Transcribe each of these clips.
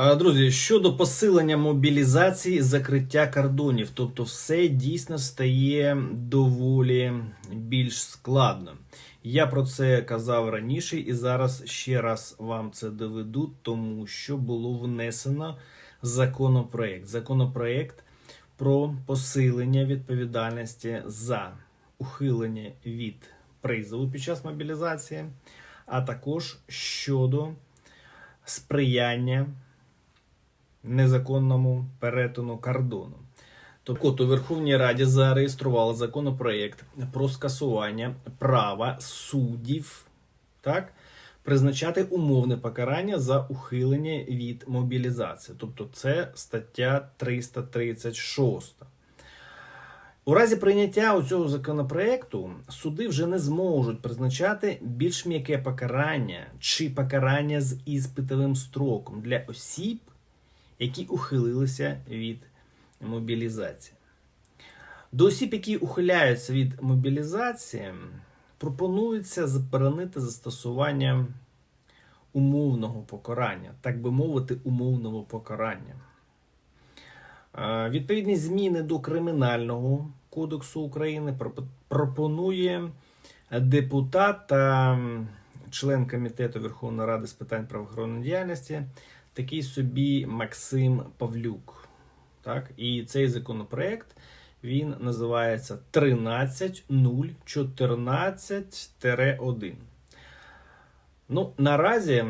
Друзі, щодо посилення мобілізації, закриття кордонів, тобто все дійсно стає доволі більш складно. Я про це казав раніше і зараз ще раз вам це доведу, тому що було внесено законопроект. Законопроект про посилення відповідальності за ухилення від призову під час мобілізації, а також щодо сприяння незаконному перетину кордону. Тобто у Верховній Раді зареєстрували законопроект про скасування права суддів так, призначати умовне покарання за ухилення від мобілізації. Тобто це стаття 336. У разі прийняття у цього законопроекту суди вже не зможуть призначати більш м'яке покарання чи покарання з іспитовим строком для осіб, які ухилилися від мобілізації. До осіб, які ухиляються від мобілізації, пропонується заборонити застосування умовного покарання, так би мовити, умовного покарання. Е, Відповідні зміни до Кримінального кодексу України пропонує депутат та член комітету Верховної Ради з питань правоохоронної діяльності, такий собі Максим Павлюк. Так? І цей законопроект він називається 13014-1. Ну, наразі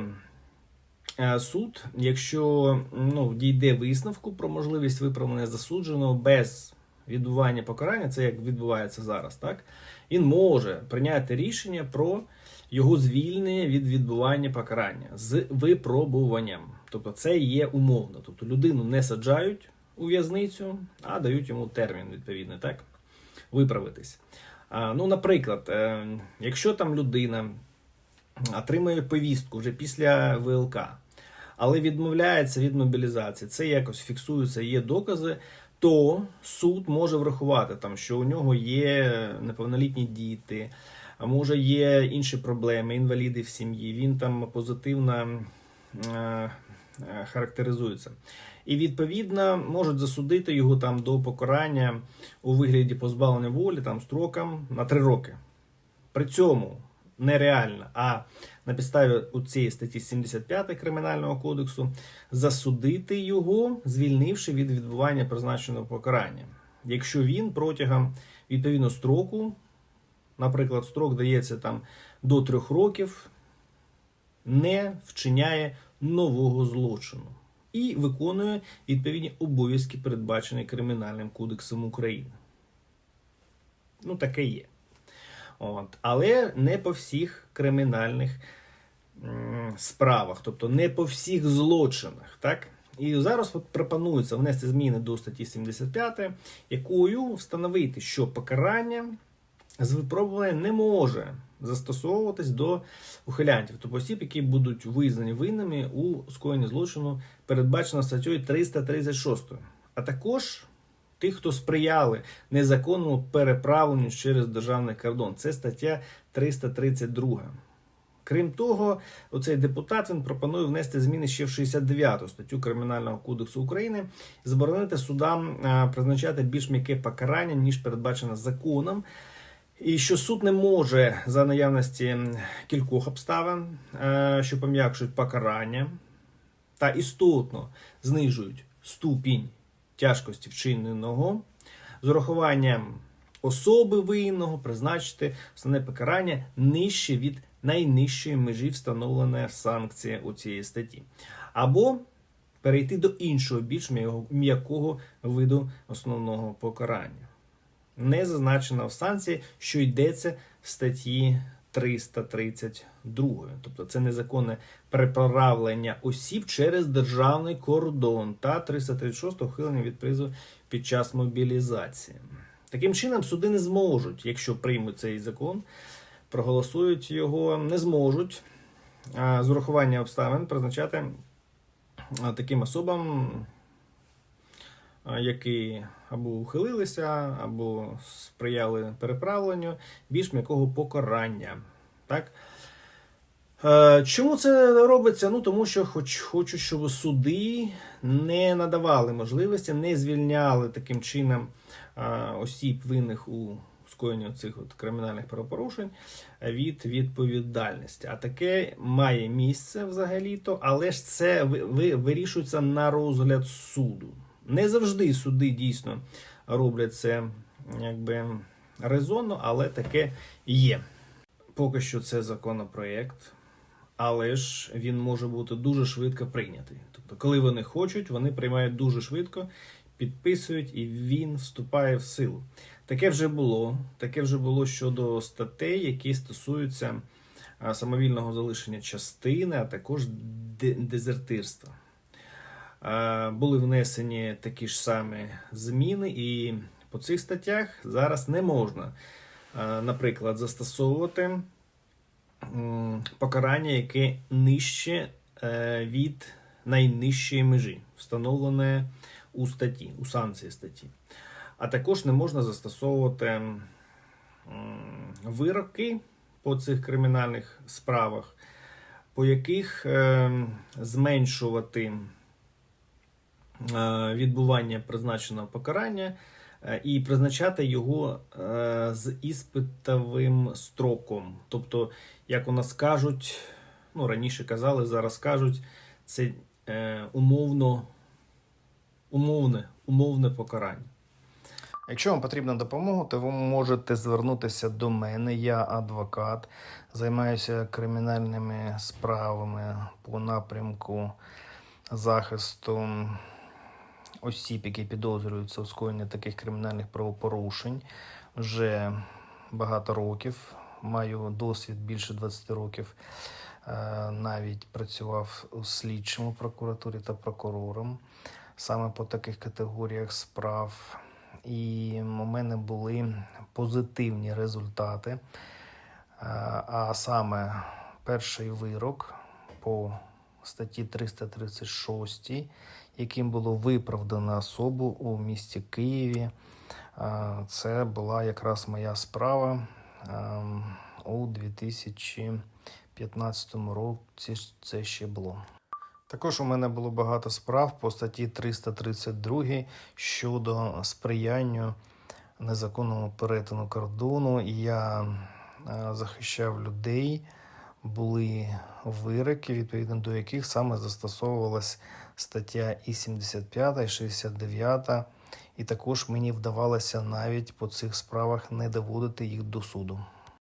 е, суд, якщо ну, дійде висновку про можливість виправлення засудженого без відбування покарання, це як відбувається зараз, так? Він може прийняти рішення про його звільнення від відбування покарання з випробуванням. Тобто це є умовно. Тобто людину не саджають у в'язницю, а дають йому термін відповідний, так? Виправитись. Ну, наприклад, е, якщо там людина отримує повістку вже після ВЛК, але відмовляється від мобілізації, це якось фіксується, є докази, то суд може врахувати, там, що у нього є неповнолітні діти, а може є інші проблеми, інваліди в сім'ї, він там позитивно е, характеризується. І відповідно можуть засудити його там до покарання у вигляді позбавлення волі там строком на 3 роки. При цьому нереально, а на підставі у цієї статті 75 Кримінального кодексу засудити його, звільнивши від відбування призначеного покарання. Якщо він протягом відповідно строку, наприклад, строк дається там до трьох років, не вчиняє нового злочину і виконує відповідні обов'язки, передбачені Кримінальним кодексом України. Ну, таке є. От. Але не по всіх кримінальних справах, тобто не по всіх злочинах. Так? І зараз от пропонується внести зміни до статті 75, якою встановити, що покарання з випробування не може застосовуватись до ухилянтів, тобто осіб, які будуть визнані винними у скоєнні злочину, передбачено статтею 336, а також тих, хто сприяли незаконному переправленню через державний кордон. Це стаття 332. Крім того, оцей депутат він пропонує внести зміни ще в 69 статтю Кримінального кодексу України, заборонити судам призначати більш м'яке покарання, ніж передбачено законом. І що суд не може за наявності кількох обставин, е, що пом'якшують покарання та істотно знижують ступінь тяжкості вчиненого з урахуванням особи винного призначити основне покарання нижче від найнижчої межі встановленої санкції у цій статті, або перейти до іншого, більш м'якого виду основного покарання. Не зазначено в санкції, що йдеться в статті 332. Тобто це незаконне переправлення осіб через державний кордон та 336 ухилення від призову під час мобілізації. Таким чином, суди не зможуть, якщо приймуть цей закон, проголосують його, не зможуть з урахування обставин призначати таким особам, які або ухилилися, або сприяли переправленню більш м'якого покарання. Так? Е, Чому це робиться? Ну тому що хоч хочуть, щоб суди не надавали можливості, не звільняли таким чином осіб винних у скоєнні цих от кримінальних правопорушень від відповідальності. А таке має місце взагалі-то, але ж це ви- вирішується на розгляд суду. Не завжди суди дійсно роблять це якби резонно, але таке є. Поки що це законопроєкт, але ж він може бути дуже швидко прийнятий. Тобто, коли вони хочуть, вони приймають дуже швидко, підписують, і він вступає в силу. Таке вже було. Таке вже було щодо статей, які стосуються самовільного залишення частини, а також дезертирства. Е, Були внесені такі ж самі зміни, і по цих статтях зараз не можна, е, наприклад, застосовувати покарання, яке нижче е, від найнижчої межі, встановлене у статті, у санкції статті. А також не можна застосовувати вироки по цих кримінальних справах, по яких е, зменшувати відбування призначеного покарання е, і призначати його е, з іспитовим строком. Тобто, як у нас кажуть, ну раніше казали, зараз кажуть, це е, умовно, умовне, умовне покарання. Якщо вам потрібна допомога, то ви можете звернутися до мене. Я адвокат, займаюся кримінальними справами по напрямку захисту осіб, які підозрюються у скоєнні таких кримінальних правопорушень. Вже багато років. Маю досвід більше 20 років. Е, Навіть працював у слідчому прокуратурі та прокурором саме по таких категоріях справ. І у мене були позитивні результати. Е, А саме перший вирок по статті 336, яким було виправдано особу у місті Києві. Це була якраз моя справа у 2015 році. Це ще було. Також у мене було багато справ по статті 332 щодо сприянню незаконному перетину кордону. Я захищав людей, були вироки, відповідно до яких саме застосовувалась стаття і 75, і 69. І також мені вдавалося навіть по цих справах не доводити їх до суду.